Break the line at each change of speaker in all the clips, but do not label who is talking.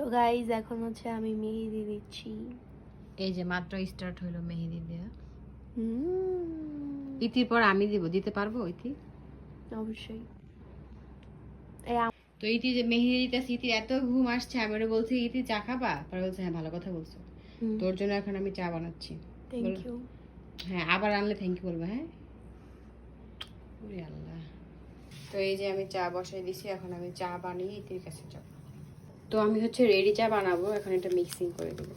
তো গাইজ এখন হচ্ছে আমি মেহেদি দিচ্ছি।
এই যে মাত্র স্টার্ট হইল মেহেদি
হুম,
ইতির পর আমি দিব দিতে পারব ইতি?
অবশ্যই। এই
তো ইতি যে মেহেদি দিতেছে ইতির এত ঘুম আসছে আমি ওরা বলছি ইতি চা খাবা? পরে বলছে হ্যাঁ ভালো কথা বলছো। তোর জন্য এখন আমি চা বানাচ্ছি। বলো।
you
হ্যাঁ আবার আনলে থ্যাংক ইউ বলব হ্যাঁ? ওরে আল্লাহ। তো এই যে আমি চা বসাই দিছি এখন আমি চা বানিয়ে ইতির কাছে যাব। তো আমি হচ্ছে রেডি চা বানাবো এখন এটা মিক্সিং করে দেবো।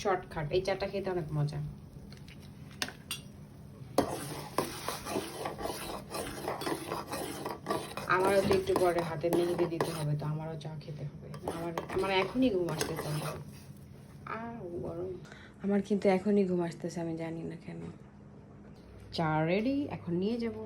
শর্টকাট এই চাটা খেতে অনেক মজা। আমারও তো একটু পরে হাতে মেহেদি দিতে হবে তো আমারও চা খেতে হবে। আমার আমার এখনই ঘুম আসতেছে। আহ, গরম। আমার কিন্তু এখনই ঘুম আসতেছে আমি জানি না কেন। চা রেডি এখন নিয়ে যাব।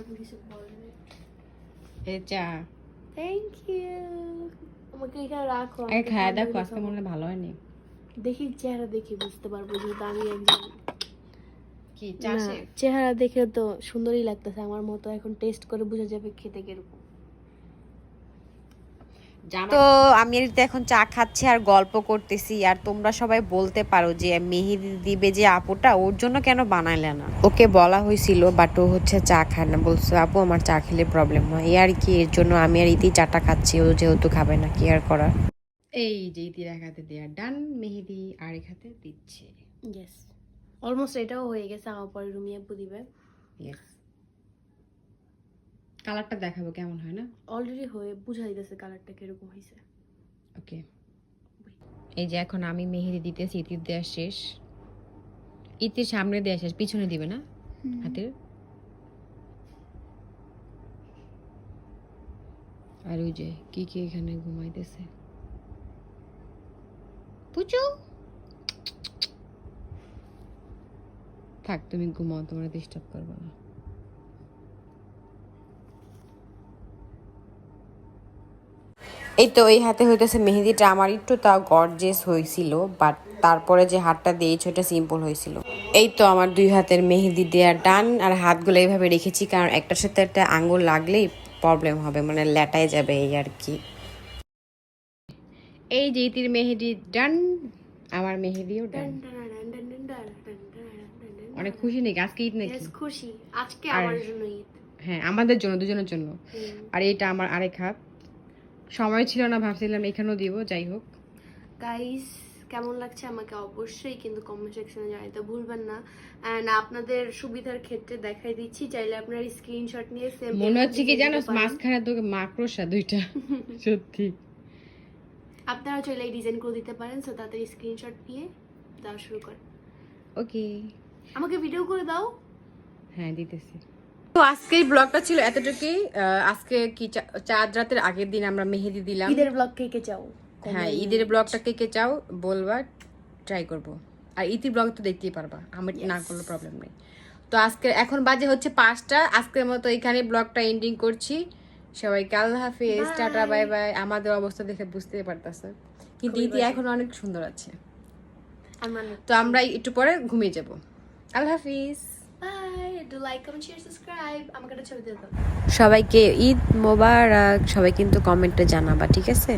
অন্তর কিছু বলবে
চা
থ্যাংক ইউ আমাকে এখানে রাখো
আগে
খাওয়া
দেখো আজকে মনে ভালো হয়নি।
দেখি চেহারা দেখে বুঝতে পারব যে আমি একজন
কি
চেহারা দেখে তো সুন্দরই লাগতেছে আমার মতো এখন টেস্ট করে বোঝা যাবে খেতে কীরকম।
তো আমি এখন চা খাচ্ছি আর গল্প করতেছি আর তোমরা সবাই বলতে পারো যে মেহেদি দিবে যে আপুটা ওর জন্য কেন বানাইলে না? ওকে বলা হয়েছিল বাট ও হচ্ছে চা খায় না। বলছে আপু আমার চা খেলে প্রবলেম হয়। এই আর কি এর জন্য আমি আর ইতি চাটা খাচ্ছি ও যেহেতু খাবে না কি আর করার?
এই যে ইতির এক হাতে দেয়া ডান মেহেদি আর এক হাতে দিচ্ছে।
ইয়েস অলমোস্ট এটাও হয়ে গেছে আমার পরে রুমিয়া আপু দিবে।
ইয়েস কালারটা দেখাবো কেমন হয় না?
অলরেডি হয়ে বুঝা দিতেছে কালারটা কীরকম হয়েছে
ওকে। এই যে এখন আমি মেহেদি দিতেছি ইতির দেওয়া শেষ। ইতির সামনে দেওয়া শেষ পিছনে দিবে না? হাতের? আর ওই যে কি কি এখানে ঘুমাইতেছে? পুচু! থাক তুমি ঘুমাও তোমার ডিস্টার্ব করব না।
এই তো এই হাতে হইতেছে মেহেদিটা। আমার একটু তা গর্জেস হয়েছিল বাট তারপরে যে হাতটা দিয়েছে ওটা সিম্পল হয়েছিল এই তো আমার দুই হাতের মেহেদি দেওয়ার ডান আর হাতগুলো এইভাবে রেখেছি কারণ একটার সাথে একটা আঙুল লাগলেই প্রবলেম হবে মানে ল্যাটায় যাবে এই আর কি।
এই যে ইতির মেহেদি ডান আমার মেহেদিও ডান অনেক খুশি নাকি? আজকে ঈদ নাকি?
খুশি। আজকে আমার জন্য ঈদ।
হ্যাঁ আমাদের জন্য দুজনের জন্য। আর এটা আমার আরেক হাত। সময় ছিল না ভাবছিলাম এখানেও দিব যাই হোক।
গাইস কেমন লাগছে আমাকে অবশ্যই কিন্তু কমেন্ট সেকশনে জানাতে ভুলবেন না। এন্ড আপনাদের সুবিধার ক্ষেত্রে দেখাই দিচ্ছি চাইলে আপনার স্ক্রিনশট নিয়ে সেম
মনে হচ্ছে কি জানো মাঝখানে তোকে মাকড়সা দুইটা সত্যি।
আপনারা চাইলে এই ডিজাইন করে দিতে পারেন সো তাড়াতাড়ি স্ক্রিনশট নিয়ে দেওয়া শুরু করেন।
ওকে
আমাকে ভিডিও করে দাও।
হ্যাঁ দিতেছি। তো আজকের ব্লগটা ছিল এতটুকুই। আজকে কি চাঁদ রাতের আগের দিন আমরা মেহেদি দিলাম।
ঈদের ব্লগ কে কে চাও?
হ্যাঁ ঈদের ব্লগটা কে কে চাও বলবা ট্রাই করব। আর ঈদের ব্লগ তো দেখতেই পারবা আমার না করলে প্রবলেম নেই। তো আজকে এখন বাজে হচ্ছে পাঁচটা আজকের মতো এখানে ব্লগটা এন্ডিং করছি। সবাইকে আল্লাহ হাফিজ টাটা বাই বাই আমাদের অবস্থা দেখে বুঝতে পারতেছে। কিন্তু ইতি এখন অনেক সুন্দর আছে। তো আমরা একটু পরে ঘুমিয়ে যাব। আল্লাহ হাফিজ।
সবাইকে ঈদ মোবারক সবাই কিন্তু কমেন্টে জানাবা ঠিক আছে?